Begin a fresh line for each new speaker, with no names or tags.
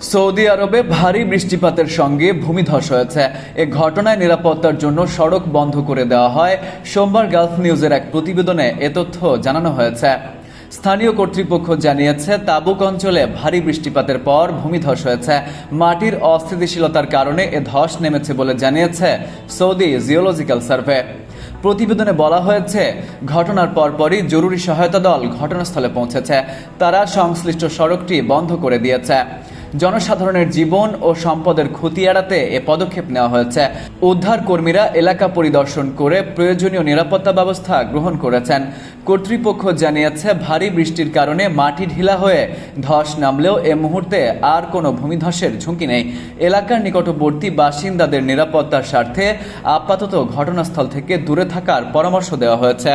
Saudi আরবে ভারী বৃষ্টিপাতের সঙ্গে ভূমিধস হয়েছে। এ ঘটনায় নিরাপত্তার জন্য সড়ক বন্ধ করে দেওয়া হয়। সোমবার গালফ নিউজের এক প্রতিবেদনে এ তথ্য জানানো হয়েছে। স্থানীয় কর্তৃপক্ষ জানিয়েছে, তাবুক অঞ্চলে ভারী বৃষ্টিপাতের পর ভূমিধস হয়েছে। মাটির অস্থিতিশীলতার কারণে এ ধস নেমেছে বলে জানিয়েছে সৌদি জিওলজিক্যাল সার্ভে। প্রতিবেদনে বলা হয়েছে, ঘটনার পরপরই জরুরি সহায়তা দল ঘটনাস্থলে পৌঁছেছে। তারা সংশ্লিষ্ট সড়কটি বন্ধ করে দিয়েছে। জনসাধারণের জীবন ও সম্পদের ক্ষতি এড়াতে এ পদক্ষেপ নেওয়া হয়েছে। উদ্ধার কর্মীরা এলাকা পরিদর্শন করে প্রয়োজনীয় নিরাপত্তা ব্যবস্থা গ্রহণ করেছেন। কর্তৃপক্ষ জানিয়েছে, ভারী বৃষ্টির কারণে মাটি ঢিলা হয়ে ধস নামলেও এ মুহূর্তে আর কোনো ভূমিধসের ঝুঁকি নেই। এলাকার নিকটবর্তী বাসিন্দাদের নিরাপত্তার স্বার্থে আপাতত ঘটনাস্থল থেকে দূরে থাকার পরামর্শ দেওয়া হয়েছে।